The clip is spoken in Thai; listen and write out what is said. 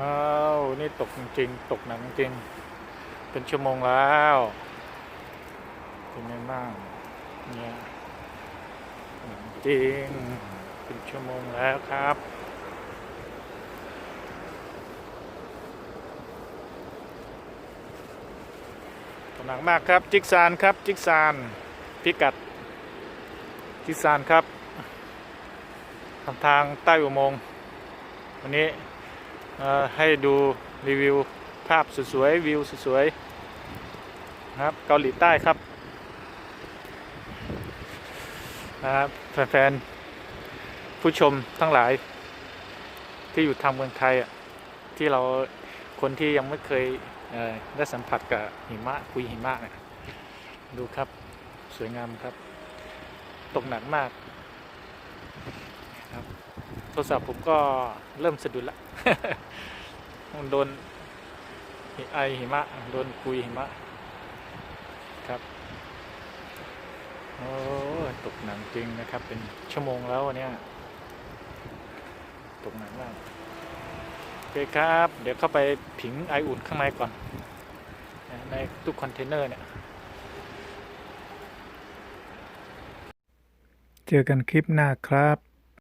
อ้าวนี่ตกจริงตกหนักจริง เป็นชั่วโมงแล้วเป็นไงบ้างเนี่ยจริงเป็นชั่วโมงแล้วครับตกหนักมากครับ จิกซานครับ จิกซานพิกัด จิกซานครับทางใต้อุโมงค์วันนี้ ให้ดูรีวิวภาพสวยๆวิวสวยๆนะครับเกาหลีใต้ครับนะครับแฟนๆผู้ชมทั้งหลาย ที่อยู่ทางเมืองไทยอะที่เราคนที่ยังไม่เคยเได้สัมผัสกับหิมะคุยหิมะนะดูครับสวยงามครับ ตกหนักมาก ทรศัพท์ผมก็เริ่มสะดุดละมันโดนไอหิมะ โดนคุยหิมะ ครับ โอ้ตกหนักจริงนะครับ เป็นชั่วโมงแล้ววันเนี้ยตกหนักมากโอเคครับ เดี๋ยวเข้าไปผิงไออุ่นข้างในก่อน ในตู้คอนเทนเนอร์เนี่ย เจอกันคลิปหน้าครับ